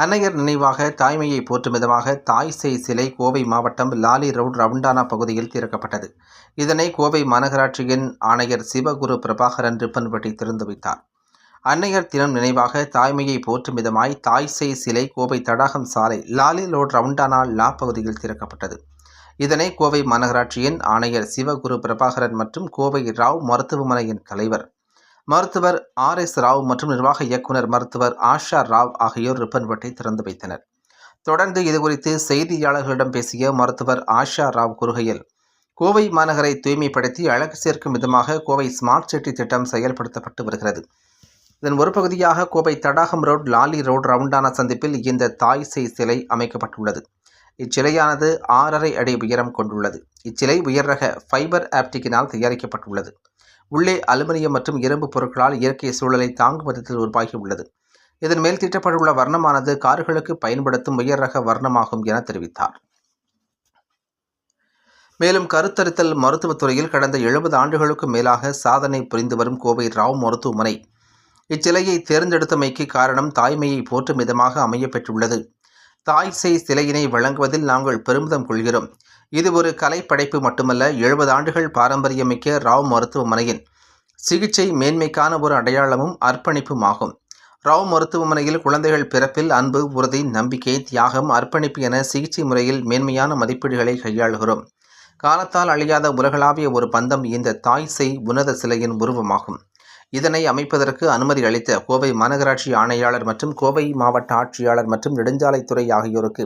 அன்னையர் நினைவாக தாய்மையை போற்றும் விதமாக தாய் சேய் சிலை கோவை மாவட்டம் லாலி ரவுட் ரவுண்டானா பகுதியில் திறக்கப்பட்டது. இதனை கோவை மாநகராட்சியின் ஆணையர் சிவகுரு பிரபாகரன் ரிப்பன்பட்டி திறந்து வைத்தார். அன்னையர் தினம் நினைவாக தாய்மையை போற்றும் விதமாய் தாய் சேய் சிலை கோவை தடாகம் சாலை லாலி ரோட் ரவுண்டானா லா பகுதியில் திறக்கப்பட்டது. இதனை கோவை மாநகராட்சியின் ஆணையர் சிவகுரு பிரபாகரன் மற்றும் கோவை ராவ் மருத்துவமனையின் தலைவர் மருத்துவர் ஆர் எஸ் ராவ் மற்றும் நிர்வாக இயக்குனர் மருத்துவர் ஆஷா ராவ் ஆகியோர் ரிப்பன் வெட்டை திறந்து வைத்தனர். தொடர்ந்து இதுகுறித்து செய்தியாளர்களிடம் பேசிய மருத்துவர் ஆஷா ராவ் கூறுகையில் கோவை மாநகரை தூய்மைப்படுத்தி அழகு சேர்க்கும் விதமாக கோவை ஸ்மார்ட் சிட்டி திட்டம் செயல்படுத்தப்பட்டு வருகிறது. இதன் ஒரு பகுதியாக Kovai Thadagam road Lawley road ரவுண்டானா சந்திப்பில் இந்த தாய் செய் சிலை அமைக்கப்பட்டுள்ளது. இச்சிலையானது ஆறரை அடி உயரம் கொண்டுள்ளது. இச்சிலை உயர் ரக ஃபைபர் ஆப்டிக்கினால் தயாரிக்கப்பட்டுள்ளது. உள்ளே அலுமினியம் மற்றும் இரும்பு பொருட்களால் இயற்கை சூழலை தாங்கும் விதத்தில் உருவாகியுள்ளது. இதன் மேல் தீட்டப்பட்டுள்ள வர்ணமானது கார்களுக்கு பயன்படுத்தும் உயர் ரக வர்ணமாகும் என தெரிவித்தார். மேலும் கருத்தரித்தல் மருத்துவத் துறையில் கடந்த எழுபது ஆண்டுகளுக்கும் மேலாக சாதனை புரிந்து வரும் கோவை ராவ் மருத்துவமனை இச்சிலையை தேர்ந்தெடுத்தமைக்கு காரணம் தாய்மையை போற்றும் விதமாக அமையப்பெற்றுள்ளது தாய் செய் சிலையினை வழங்குவதில் நாங்கள் பெருமிதம் கொள்கிறோம். இது ஒரு கலைப்படைப்பு மட்டுமல்ல எழுபது ஆண்டுகள் பாரம்பரியமிக்க ராவ் மருத்துவமனையின் சிகிச்சை மேன்மைக்கான ஒரு அடையாளமும் அர்ப்பணிப்பும் ஆகும் ராவ் மருத்துவமனையில் குழந்தைகள் பிறப்பில் அன்பு உறுதி நம்பிக்கை தியாகம் அர்ப்பணிப்பு என சிகிச்சை முறையில் மேன்மையான மதிப்பீடுகளை கையாளுகிறோம். காலத்தால் அழியாத உலகளாவிய ஒரு பந்தம் இந்த தாய் செய் உன்னத சிலையின் உருவமாகும். இதனை அமைப்பதற்கு அனுமதி அளித்த கோவை மாநகராட்சி ஆணையாளர் மற்றும் கோவை மாவட்ட ஆட்சியாளர் மற்றும் நெடுஞ்சாலைத்துறை ஆகியோருக்கு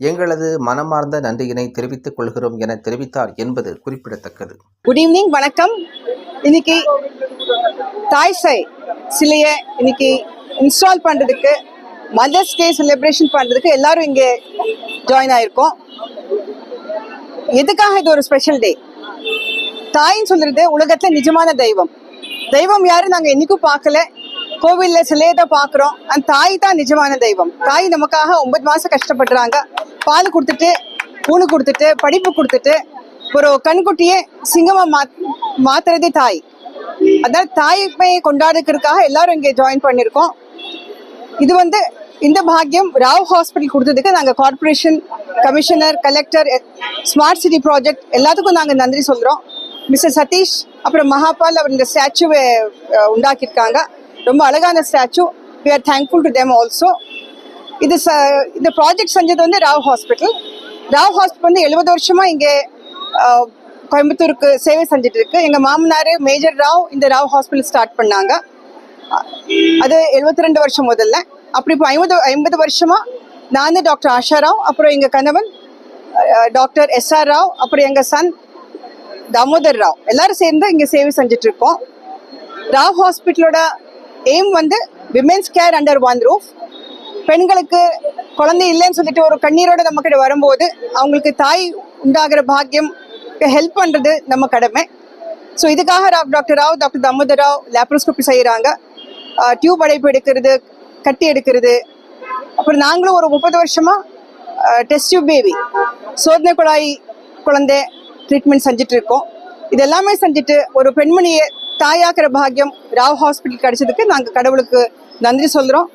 எங்களது மனமார்ந்த நன்றியினை தெரிவித்துக் கொள்கிறோம் என தெரிவித்தார் என்பது குறிப்பிடத்தக்கது. குட் ஈவினிங் வணக்கம். இன்னைக்கு தாய் சிலையை இன்னைக்கு இன்ஸ்டால் பண்ணுறதுக்கு மதர்ஸ் டே செலிப்ரேஷன் பண்ணுறதுக்கு எல்லாரும் இங்கே ஜாயின் ஆயிருக்கோம். எதுக்காக இது ஒரு ஸ்பெஷல் டே தாயின்னு சொல்றது உலகத்தில் நிஜமான தெய்வம். தெய்வம் யாரும் நாங்க என்னைக்கும் பார்க்கல. கோவில்ல சிலையை தான் பாக்குறோம் அந்த தாய் தான் நிஜமான தெய்வம். தாய் நமக்காக ஒன்பது மாசம் கஷ்டப்படுறாங்க பால் கொடுத்துட்டு பூணு கொடுத்துட்டு படிப்பு கொடுத்துட்டு ஒரு கண்குட்டியே சிங்கமா மா மாத்துறதே தாய். அதனால தாய்மை கொண்டாடுக்கிறதுக்காக எல்லாரும் இங்கே ஜாயின் பண்ணியிருக்கோம். இது வந்து இந்த பாக்கியம் ராவ் ஹாஸ்பிட்டல் கொடுத்ததுக்கு நாங்கள் corporation commissioner collector smart city project எல்லாத்துக்கும் நாங்கள் நன்றி சொல்கிறோம் மிஸ்டர் சதீஷ் அப்புறம் மகாபால் அவர் இந்த ஸ்டாச்சுவை உண்டாக்கியிருக்காங்க. ரொம்ப அழகான statue. We are thankful to them also இது ச இந்த ப்ராஜெக்ட் செஞ்சது வந்து ராவ் ஹாஸ்பிட்டல் ராவ் ஹாஸ்பிட்டல் வந்து எழுபது வருஷமாக இங்கே கோயம்புத்தூருக்கு சேவை செஞ்சுட்டு இருக்கு. எங்கள் மாமனார் மேஜர் ராவ் இந்த ராவ் ஹாஸ்பிட்டல் ஸ்டார்ட் பண்ணாங்க. அது எழுபத்தி ரெண்டு வருஷம் முதல்ல. அப்படி இப்போ ஐம்பது ஐம்பது வருஷமாக நான் டாக்டர் ஆஷா ராவ் அப்புறம் எங்கள் கணவன் டாக்டர் எஸ்ஆர் ராவ் அப்புறம் எங்கள் சன் தாமோதர் ராவ். எல்லாரும் சேர்ந்து இங்கே சேவை செஞ்சுட்டு இருக்கோம் ராவ் ஹாஸ்பிட்டலோட எய்ம் வந்து women's care under one roof பெண்களுக்கு குழந்தை இல்லைன்னு சொல்லிட்டு ஒரு கண்ணீரோட நம்ம கிட்ட வரும்போது அவங்களுக்கு தாய் உண்டாகிற பாக்கியம் ஹெல்ப் பண்ணுறது நம்ம கடமை. ஸோ இதுக்காக Rao doctor Rao doctor Damodar Rao laparoscopy செய்கிறாங்க டியூப் அடைப்பு எடுக்கிறது கட்டி எடுக்கிறது. அப்புறம் நாங்களும் ஒரு முப்பது வருஷமாக டெஸ்ட் டியூப் பேபி சோதனை குழாய் குழந்தை ட்ரீட்மெண்ட் செஞ்சுட்டு இருக்கோம் இது எல்லாமே செஞ்சுட்டு ஒரு பெண்மணியை தாயாக்கிற பாக்கியம் ராவ் ஹாஸ்பிட்டல் கிடைச்சதுக்கு நாங்கள் கடவுளுக்கு நன்றி சொல்கிறோம்